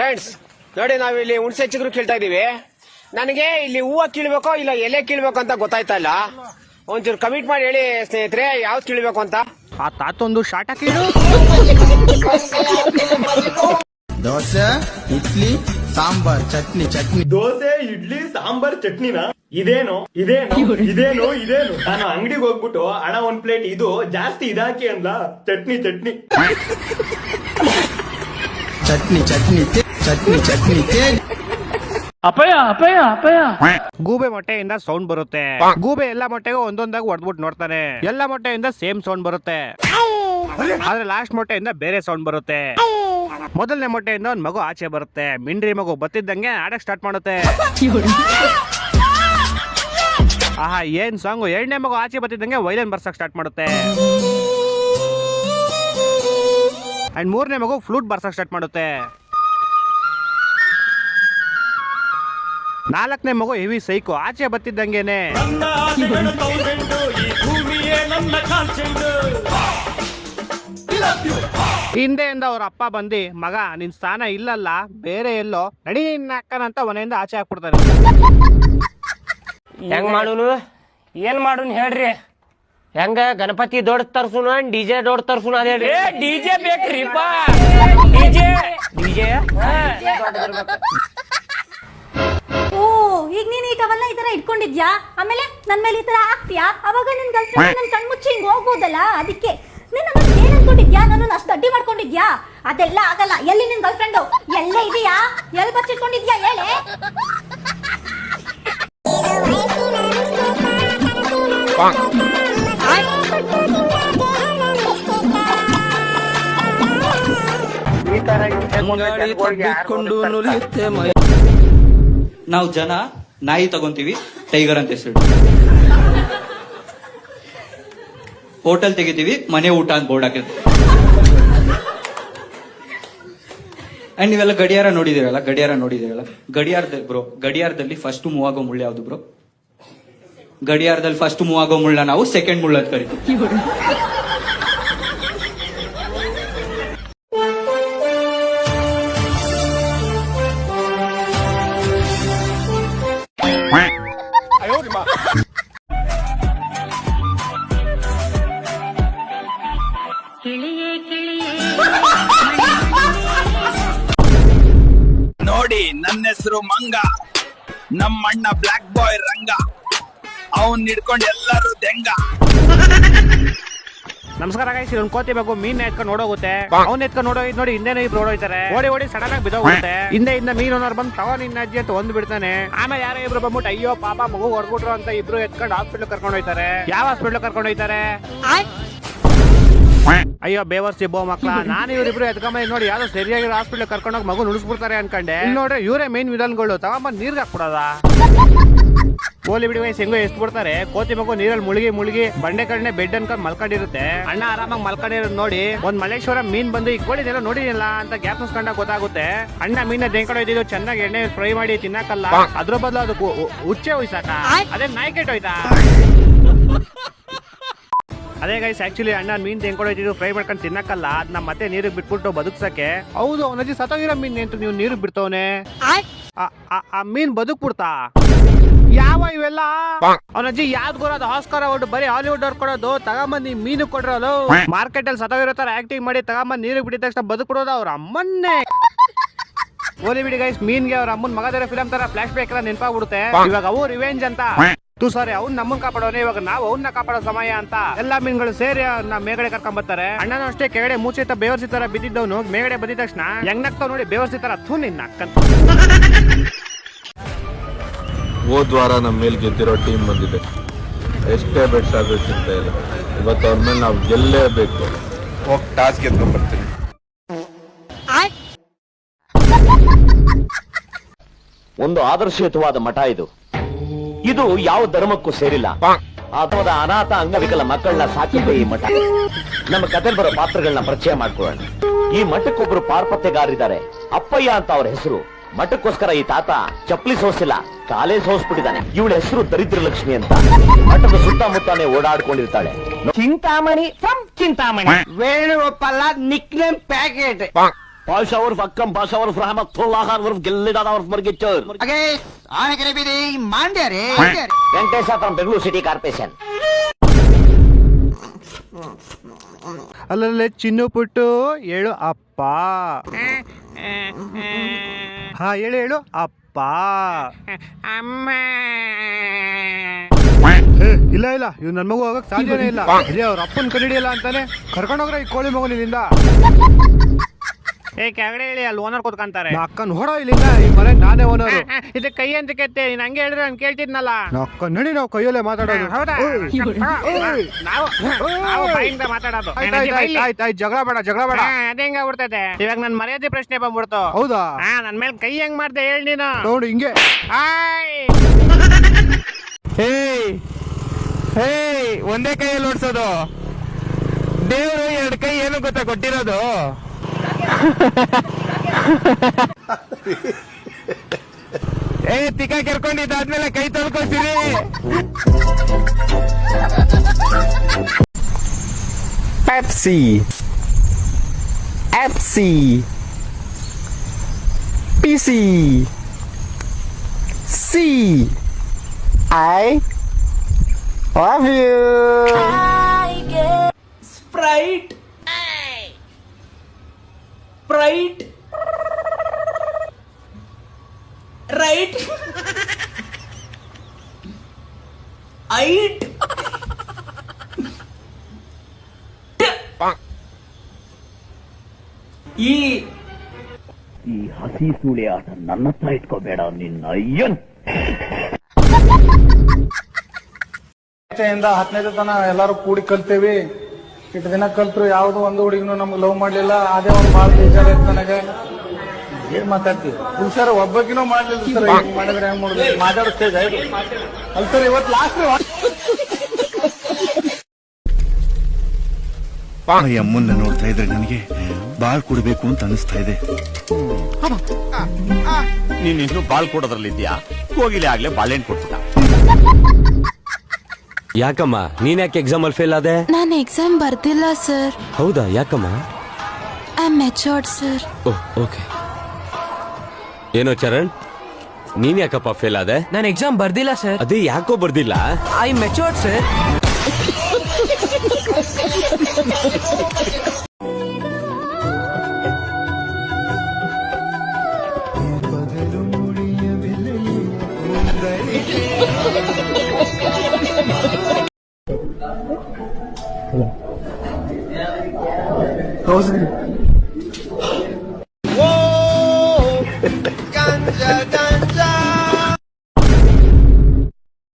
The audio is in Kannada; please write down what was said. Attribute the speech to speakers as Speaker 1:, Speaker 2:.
Speaker 1: ಫ್ರೆಂಡ್ಸ್ ನೋಡಿ ನಾವಿಲ್ಲಿ ಹುಣಸೆ ಚಿಗುರು ಕೀಳ್ತಾ ಇದೀವಿ ನನಗೆ ಇಲ್ಲಿ ಹೂವ ಕೀಳ್ಬೇಕೋ ಇಲ್ಲ ಎಲೆ ಕೀಳ್ಬೇಕು ಅಂತ ಗೊತ್ತಾಯ್ತಾ ಇಲ್ಲ? ಒಂಚೂರು ಕಮಿಟ್ ಮಾಡಿ ಹೇಳಿ ಸ್ನೇಹಿತರೆ ಯಾವ್ದು ಕೀಳ್ಬೇಕು ಅಂತ?
Speaker 2: ಆ ತಾತೊಂದು ಶಾಟ ಕೀಳು.
Speaker 3: ದೋಸೆ ಇಡ್ಲಿ ಸಾಂಬಾರ್ ಚಟ್ನಿ ಚಟ್ನಿ.
Speaker 4: ದೋಸೆ ಇಡ್ಲಿ ಸಾಂಬಾರ್ ಚಟ್ನಿನ? ಇದೇನು ಇದೇನು ಇದೇನು ಇದೇನು. ನಾನು ಅಂಗಡಿಗೆ ಹೋಗ್ಬಿಟ್ಟು ಹಣ ಒಂದ್ ಪ್ಲೇಟ್ ಇದು ಜಾಸ್ತಿ ಇದಾಕಿ ಅಂದ ಚಟ್ನಿ ಚಟ್ನಿ.
Speaker 3: ಚಟ್ನಿ ಚಟ್ನಿ ಚಟ್ನಿ ಚಟ್ನಿ
Speaker 5: ಅಪಯ ಅಪಯ ಅಪಯ
Speaker 2: ಗೂಬೆ ಮೊಟ್ಟೆಯಿಂದ ಸೌಂಡ್ ಬರುತ್ತೆ. ಗೂಬೆ ಎಲ್ಲ ಮೊಟ್ಟೆಗೂ ಒಂದೊಂದಾಗಿ ಹೊಡೆದ್ಬಿಟ್ಟು ನೋಡ್ತಾನೆ. ಎಲ್ಲ ಮೊಟ್ಟೆಯಿಂದ ಸೇಮ್ ಸೌಂಡ್ ಬರುತ್ತೆ. ಆದ್ರೆ ಲಾಸ್ಟ್ ಮೊಟ್ಟೆಯಿಂದ ಬೇರೆ ಸೌಂಡ್ ಬರುತ್ತೆ. ಮೊದಲನೇ ಮೊಟ್ಟೆಯಿಂದ ಒಂದು ಮಗು ಆಚೆ ಬರುತ್ತೆ. ಮಿಂಡ್ರಿ ಮಗು ಬತ್ತಿದ್ದಂಗೆ ಆಡಕ್ ಸ್ಟಾರ್ಟ್ ಮಾಡುತ್ತೆ. ಆಹಾ ಏನ್ ಸಾಂಗು ಎರಡನೇ ಮಗು ಆಚೆ ಬತ್ತಿದ್ದಂಗೆ ವೈಲನ್ ಬರ್ಸಕ್ ಸ್ಟಾರ್ಟ್ ಮಾಡುತ್ತೆ. ಅಂಡ್ ಮೂರನೇ ಮಗು ಫ್ಲೂಟ್ ಬರ್ಸಕ್ ಸ್ಟಾರ್ಟ್ ಮಾಡುತ್ತೆ. ನಾಲ್ಕನೇ ಮಗು ಹೆವಿ ಸೈಕು ಆಚೆ ಬತ್ತಿದ್ದಂಗೆನೆ ಹಿಂದೆಯಿಂದ ಅವ್ರ ಅಪ್ಪ ಬಂದು, ಮಗ, ನಿನ್ ಸ್ಥಾನ ಇಲ್ಲಲ್ಲ, ಬೇರೆ ಎಲ್ಲೋ, ನಡಿ ನಿನ್ನ ಅಕ್ಕನಂತ ಮನೆಯಿಂದ ಆಚೆ ಹಾಕ್ಬಿಡ್ತಾರೆ
Speaker 1: ಹೆಂಗ್ ಮಾಡುನು?
Speaker 5: ಏನ್ ಮಾಡುನ್ ಹೇಳ್ರಿ?
Speaker 1: ಹೆಂಗ ಗಣಪತಿ ದೊಡ್ಡ ತರ್ಸುನ ಡಿಜೆ ದೊಡ್ಡ ತರ್ಸುನ ಅದೇ
Speaker 5: ಏ ಡಿಜೆ ಬೇಕ್ರಿಪ್ಪ. ಡಿಜೆ
Speaker 1: ಡಿಜೆ
Speaker 6: ಓ ಈಗ ನೀನ್ ಈ ಟವಲ್ನ ಈ ತರ ಇಟ್ಕೊಂಡಿದ್ಯಾ? ಆಮೇಲೆ ನನ್ ಮೇಲೆ ಈ ತರ ಆಗ್ತೀಯಾ ಅವಾಗ ನಿನ್ ಗರ್ಲ್ ಫ್ರೆಂಡ್ ನನ್ ಕಣ್ಮುಚ್ಚಿ ಹಿಂಗ್ ಹೋಗ್ಬೋದಲ್ಲ ಅದಕ್ಕೆ. ನೀನ್ ನನ್ನ ಏನ್ ಅನ್ಕೊಂಡಿದ್ಯಾ? ನನ್ನ ಅಷ್ಟು ಅಡ್ಡಿ ಮಾಡ್ಕೊಂಡಿದ್ಯಾ? ಅದೆಲ್ಲ ಆಗಲ್ಲ. ಎಲ್ಲಿ ನಿನ್ ಗರ್ಲ್ ಫ್ರೆಂಡ್ ಎಲ್ಲೇ ಇದೆಯಾ? ಎಲ್ಲಿ ಬಚ್ಚಿಟ್ಕೊಂಡಿದ್ಯಾ? ಹೇಳೆ.
Speaker 7: ನಾವು ಜನ ನಾಯಿ ತಗೊಂತೀವಿ ಟೈಗರ್ ಅಂತ ಹೆಸರು. ಹೋಟೆಲ್ ತೆಗಿತೀವಿ ಮನೆ ಊಟ ಅಂತ ಬೋರ್ಡ್ ಹಾಕಿರ್ತೀವಿ. ಅಂಡ್ ನೀವೆಲ್ಲ ಗಡಿಯಾರ ನೋಡಿದಿರಲ್ಲ ಗಡಿಯಾರ ನೋಡಿದಿರಲ್ಲ ಗಡಿಯಾರದ ಬ್ರೋ ಗಡಿಯಾರದಲ್ಲಿ ಫಸ್ಟ್ ಮೂವ್ ಆಗೋ ಮುಳ್ಳು ಯಾವ್ದು ಬ್ರೋ ಗಡಿಯಾರದಲ್ಲಿ ಫಸ್ಟ್ ಮೂವ್ ಆಗೋ ಮುಳ್ಳ ನಾವು ಸೆಕೆಂಡ್ ಮುಳ್ಳ ಅಂತ ಕರಿತೀವಿ.
Speaker 8: ಹೆಸರು ಮಂಗ. ನಮ್ಮ ಅಣ್ಣ ಬ್ಲಾಕ್ ಬಾಯ್ ರಂಗ. ಅವನ್ ಹಿಡ್ಕೊಂಡು ಎಲ್ಲರೂ ದೆಂಗ.
Speaker 2: ನಮಸ್ಕಾರ ಗೈಸ್ ಇದೊಂದು ಕೋತಿ ಬೇಕು ಮೀನ್ ಎತ್ಕೊಂಡು ನೋಡೋಗುತ್ತೆ ಅವ್ನ ಎತ್ಕೊಂಡು ನೋಡೋಗಿದ್ ನೋಡಿ ಹಿಂದೆ ಇಬ್ರು ಓಡೋಯ್ತಾರೆ. ಓಡಿ ಓಡಿ ಸಡನ್ ಆಗಿ ಬಿದ್ದೋಗುತ್ತೆ ಹಿಂದೆ ಇಂದ ಮೀನ್ ಓನರ್ ಬಂದು ತಗೋ ನಿನ್ನ ಅಜ್ಜಿ ಅಂತ ಒಂದು ಬಿಡ್ತಾನೆ. ಆಮೇಲೆ ಯಾರೋ ಇಬ್ರು ಬಂದ್ಬಿಟ್ಟು ಅಯ್ಯೋ ಪಾಪ ಮಗು ಹೊರಗ್ಬಿಟ್ರು ಅಂತ ಇಬ್ರು ಎತ್ಕೊಂಡು ಹಾಸ್ಪಿಟ್ಲ್ ಕರ್ಕೊಂಡು ಹೋಯ್ತಾರೆ. ಯಾವ ಹಾಸ್ಪಿಟ್ಲ್ ಕರ್ಕೊಂಡು ಹೋಯ್ತಾರೆ? ಅಯ್ಯೋ, ಬೇವರ್ಸಿ ಬೋ ಮಕ್ಕಳ. ನಾನು ಇವ್ರಿಬ್ರು ಎದ್ಕಮ್ಮ ನೋಡಿ ಯಾರೋ ಸರಿಯಾಗಿ ಹಾಸ್ಪಿಟಲ್ ಕರ್ಕೊಂಡು ಕರ್ಕೊಂಡೋಗಿ ಮಗು ನುಡಿಸ್ಬಿಡ್ತಾರೆ ಅನ್ಕಂಡೆ. ಇಲ್ಲಿ ನೋಡ್ರಿ, ಇವರೇ ಮೇನ್ ವಿಧಾನಗಳು ತಗೊಂಬಂದ್ ನೀರ್ಗೆ ಹಾಕ್ಬಿಡೋದ. ಕೋಲಿ ಬಿಡಿ ವಯಸ್ಸು ಹೆಂಗೋ ಎಷ್ಟು ಬಿಡ್ತಾರೆ ಕೋತಿ ಮಗು ನೀರಲ್ಲಿ ಮುಳುಗಿ ಮುಳುಗಿ ಬಂಡೆ ಕಡೆ ಬೆಡ್ ಅನ್ಕೊಂಡ್ ಮಲ್ಕೊಂಡಿರುತ್ತೆ. ಅಣ್ಣ ಆರಾಮಾಗಿ ಮಲ್ಕೊಂಡಿರೋದು ನೋಡಿ, ಒಂದ್ ಮಲ್ಲೇಶ್ವರ ಮೀನ್ ಬಂದು ಈ ಕೋಳಿದೆಲ್ಲ ನೋಡಿದಿಲ್ಲ ಅಂತ ಗ್ಯಾಪ್ ಮುಸ್ಕೊಂಡಾಗ ಗೊತ್ತಾಗುತ್ತೆ. ಅಣ್ಣ ಮೀನ ದೇಂಕಡೆ ಇದ್ದಿದ್ದು ಚೆನ್ನಾಗಿ ಎಣ್ಣೆ ಫ್ರೈ ಮಾಡಿ ತಿನ್ನಕಲ್ಲ ಅದ್ರ ಬದಲು ಅದಕ್ಕೆ ಉಚ್ಚೆ ಹೋಯ್ಸಾಕ ಅದೇ ನಾಯಿ ಕೆಟ್ಟೋಯ್ತಾ ಅದೇ ಗೈಸ್ ಆಕ್ಚುಲಿ ಅಣ್ಣ ಮೀನ್ ತೆಂಕೊಂಡು ಫ್ರೈ ಮಾಡ್ಕೊಂಡು ತಿನ್ನಕಲ್ಲ ಅದನ್ನ ಮತ್ತೆ ನೀರಿಗೆ ಬಿಟ್ಬಿಟ್ಟು ಬದುಕ್ಸಕ್ಕೆ. ಹೌದು ಅವನಜ್ಜಿ ಸತ್ತೋಗಿರೋ ಮೀನ್ ಎಂಟು ನೀವು ನೀರಿಗೆ ಬಿಡ್ತವನೆ? ಆ ಮೀನ್ ಬದುಕ್ಬಿಡ್ತಾ? ಯಾವ ಇವೆಲ್ಲ? ಅವನಜ್ಜಿ ಯಾವ್ದು ಕೊಡೋದು ಆಸ್ಕರ್ ಹೊಟ್ಟು ಬರೀ ಹಾಲಿವುಡ್ ಅವ್ರು ಕೊಡೋದು ತಗೊಂಬಂದ್ ಮೀನು ಕೊಡಿರೋದು ಮಾರ್ಕೆಟ್ ಅಲ್ಲಿ ಸತೋಗಿರೋ ತರ ಆಕ್ಟಿಂಗ್ ಮಾಡಿ ತಗೊಂಬಂದ್ ನೀರಿಗೆ ಬಿಟ್ಟಿದ ತಕ್ಷಣ ಬದುಕ್ಬಿಡೋದು ಅವ್ರ ಅಮ್ಮನ್ನೇ. ಓಲಿ ಬಿಡಿ ಗೈಸ್ ಮೀನ್ಗೆ ಅವ್ರ ಅಮ್ಮನ್ ಮಗದರ ಫಿಲಂ ತರ ಫ್ಲಾಶ್ ಬ್ಯಾಕ್ ಎಲ್ಲ ನೆನಪಾಗ್ಬಿಡುತ್ತೆ. ಇವಾಗ ಅವು ರಿವೆಂಜ್ ಅಂತ. ಸಾರಿ ಅವ್ನ್ ನಮ್ಮನ್ ಕಾಪಾಡೋನೆ ಇವಾಗ ನಾವು ಅವ್ನ ಕಾಪಾಡೋ ಸಮಯ ಅಂತ ಎಲ್ಲಾ ಮೀನ್ಗಳು ಸೇರಿ ಅವ್ನ ಮೇಗಡೆ ಕರ್ಕೊಂಡ್ ಬರ್ತಾರೆ. ಅಣ್ಣನ ಅಷ್ಟೇ ಕೆಳಗಡೆ ಮೂಚಿತ ಬೇವರ್ಸಿ ತರ ಬಿದ್ದಿದ್ದವನು ಮೇಗಡೆ ಬಂದಿದ ತಕ್ಷಣ ಹೆಂಗ್ ನಗ್ತಾವ್ ನೋಡಿ ಬೇವರ್ಸಿ ತರ ಥೂ ನಿನ್ನ ಅಕ್ಕಂತ
Speaker 9: ಹೋದ್ ವಾರ ನಮ್ಮ ಮೇಲೆ ಗೆದ್ದಿರೋ ಟೀಮ್ ಬಂದಿದೆ. ಎಷ್ಟೇ ಬೆಟ್ಸ್ ಆದ್ರೂ ಚಿಂತ ಇಲ್ಲ. ಇವತ್ತು ಅವ್ರ ಮೇಲೆ ನಾವು ಗೆಲ್ಲೇಬೇಕು. ಹೋಗಿ ಟಾಸ್ ಗೆದ್ದು ಬರ್ತೀನಿ.
Speaker 10: ಒಂದು ಆದರ್ಶಯುತವಾದ ಮಠ ಇದು. ಇದು ಯಾವ ಧರ್ಮಕ್ಕೂ ಸೇರಿಲ್ಲ. ಅಥವಾ ಅನಾಥ ಅಂಗವಿಕಲ ಮಕ್ಕಳನ್ನ ಸಾಕಿದ್ದೆ ಈ ಮಠ. ನಮ್ಮ ಕತೆ ಬರೋ ಪಾತ್ರಗಳನ್ನ ಪರಿಚಯ ಮಾಡ್ಕೊಳ್ಳೋಣ. ಈ ಮಠಕ್ಕೊಬ್ರು ಪಾರ್ಪತ್ಯಗಾರಿದ್ದಾರೆ. ಅಪ್ಪಯ್ಯ ಅಂತ ಅವ್ರ ಹೆಸರು. ಮಠಕ್ಕೋಸ್ಕರ ಈ ತಾತ ಚಪ್ಪಲಿ ಸೋಸಿಲ್ಲ ಕಾಲೇ ಸೋಸ್ಬಿಟ್ಟಿದ್ದಾನೆ. ಇವಳ ಹೆಸರು ದರಿದ್ರ ಲಕ್ಷ್ಮಿ ಅಂತ. ಮಠದ ಸುತ್ತಮುತ್ತಾನೆ ಓಡಾಡ್ಕೊಂಡಿರ್ತಾಳೆ.
Speaker 5: Chintamani Chintamani. Venugopala nick name packet
Speaker 10: Pasha ಅವ್ರ ಅಕ್ಕಂ ಪಾಷಾ ಅವ್ರ ರಹಮತ್ತುಲ್ಲಾಹ ಅವ್ರ ಗೆಲ್ಲಿದಾದ ಅವ್ರ ಮರ್ಗಿಚ್ಚರ್.
Speaker 3: ಆನೆಗೆರೆ ಬೀದಿ ಮಾಂಡ್ಯಾರೆ
Speaker 10: Venkatesha from Bengaluru city corporation.
Speaker 2: ಅಲ್ಲಲ್ಲೇ ಚಿನ್ನು ಪುಟ್ಟು ಹೇಳು ಅಪ್ಪ. ಹಾ ಹೇಳು ಹೇಳು ಅಪ್ಪ. ಅಮ್ಮ. ಇಲ್ಲ ಇಲ್ಲ ಇವ್ ನನ್ ಮಗು ಹೋಗಕ್ ಸಾಧ್ಯನೇ ಇಲ್ಲ. ಅದೇ ಅವ್ರ ಅಪ್ಪನ್ ಕಡಿಡಿಯಲ್ಲ ಅಂತಾನೆ ಕರ್ಕೊಂಡೋಗ್ರೆ ಈ ಕೋಳಿ ಮಗು ಇಲ್ಲಿಂದ ಏ ಕೆಳಗಡೆ ಹೇಳಿ ಅಲ್ಲಿ ಓನರ್ ಕೂತ್ಕೊಂತಾರೆ. ಅಕ್ಕನ್ ನೋಡೋ ಇಲ್ಲಿಂದ ಈ ಮನೆ ನಾನೇ ಓನರ್ ಇದು ಕೈ ಅಂತ ಕೆತ್ತೆ ನೀನ್ ಹಂಗೆ ಹೇಳಿದ್ರೆ ನಾನು ಕೇಳ್ತಿದ್ನಲ್ಲ. ಅಕ್ಕ ನಡಿ ನಾವು ಕೈಯಲ್ಲೇ ಮಾತಾಡೋದು. ಹೌದಾ? ನಾವು ನಾವು ಬಾಯಿಂದ ಮಾತಾಡೋದು. ಆಯ್ತು ಆಯ್ತು ಜಗಳ ಬೇಡ ಜಗಳ ಬೇಡ. ಅದೇ ಹೆಂಗ ಆಗ್ಬಿಡ್ತೈತೆ? ಇವಾಗ ನನ್ ಮರ್ಯಾದೆ ಪ್ರಶ್ನೆ ಬಂದ್ಬಿಡ್ತು. ಹೌದಾ? ಹಾ ನನ್ ಮೇಲೆ ಕೈ ಹೆಂಗ್ ಮಾಡ್ದೆ ಹೇಳಿ ನೀನು. ನೋಡು ಹಿಂಗೆ. ಹೇ ಒಂದೇ ಕೈಯಲ್ಲಿ ಓಡಿಸೋದು. ದೇವರು ಎರಡು ಕೈ ಏನು ಗೊತ್ತಾ ಕೊಟ್ಟಿರೋದು? ಏ ತಿಕ್ಕ ಕೆರ್ಕೊಂಡಿದ್ದಾದ್ಮೇಲೆ ಕೈ ತೊಳ್ಕೊತೀರಿ
Speaker 11: Pepsi. Pepsi. PC. C. I love you.
Speaker 12: Sprite Sprite right ಐಟ್ ಈ
Speaker 10: ಈ ಹಸಿ ಸೂಳೆ ಆಟ ನನ್ನ ಹತ್ರ ಇಟ್ಕೋಬೇಡ ನಿನ್ನ ಅಯ್ಯನ್.
Speaker 3: ಇಂದ ಹತ್ತನೇ ತನ ಎಲ್ಲಾರು ಕೂಡಿ ಕಲ್ತೇವಿ. ಇಟ್ಟು ದಿನ ಕಲ್ತ್ರು ಯಾವ್ದು ಒಂದು ಹುಡುಗಿನೂ ನಮ್ಗೆ ಲವ್ ಮಾಡಲಿಲ್ಲ ಅದೇ ಒಂದು ಬಾಳ ಬೇಜಾರ್ ಇತ್ತು ನನಗೆ. ಏನ್ ಮಾತಾಡ್ತಿ ಸರ್ ಒಬ್ಬಕಿನೂ ಮಾಡ್ಲಿಲ್ಲ ಸರ್ ಹಿಂಗ್ ಮಾಡಿದ್ರೆ ಹೆಂಗ್ ಮಾಡುದು? ಮಾತಾಡಿಸ್ತೇವೆ ಅಲ್ ಸರ್ ಇವತ್ತು ಲಾಸ್ಟ್
Speaker 9: ಈ ಅಮ್ಮನ್ನ ನೋಡ್ತಾ ಇದ್ರೆ ನನಗೆ ಬಾಳ್ ಕೊಡ್ಬೇಕು ಅಂತ ಅನಿಸ್ತಾ ಇದೆ.
Speaker 10: ನೀನ್ ಇನ್ನು ಕೊಡೋದ್ರಲ್ಲಿ ಕೊಡೋದ್ರಲ್ಲಿದ್ಯಾ? ಹೋಗಿಲಿ ಆಗ್ಲೇ ಬಾಳೆಹಣ್ಣು ಕೊಡ್ತಿದ್ದ
Speaker 13: ಯಾಕಮ್ಮ ನೀನ್ ಯಾಕೆ ಎಕ್ಸಾಮ್ ಅಲ್ಲಿ ಫೇಲ್ ಆದೆ?
Speaker 14: ನಾನು ಎಕ್ಸಾಮ್ ಬರ್ದಿಲ್ಲ ಸರ್
Speaker 13: ಹೌದಾ ಯಾಕಮ್ಮ?
Speaker 14: I matured sir
Speaker 13: oh okay. ಏನೋ ಚರಣ್ ನೀನ್ ಯಾಕಪ್ಪ ಫೇಲ್ ಆದೆ?
Speaker 12: ನಾನು ಎಕ್ಸಾಮ್ ಬರ್ದಿಲ್ಲ ಸರ್
Speaker 13: ಅದೇ ಯಾಕೋ ಬರ್ದಿಲ್ಲ?
Speaker 12: I matured sir
Speaker 3: lọ́wọ́ sí ni.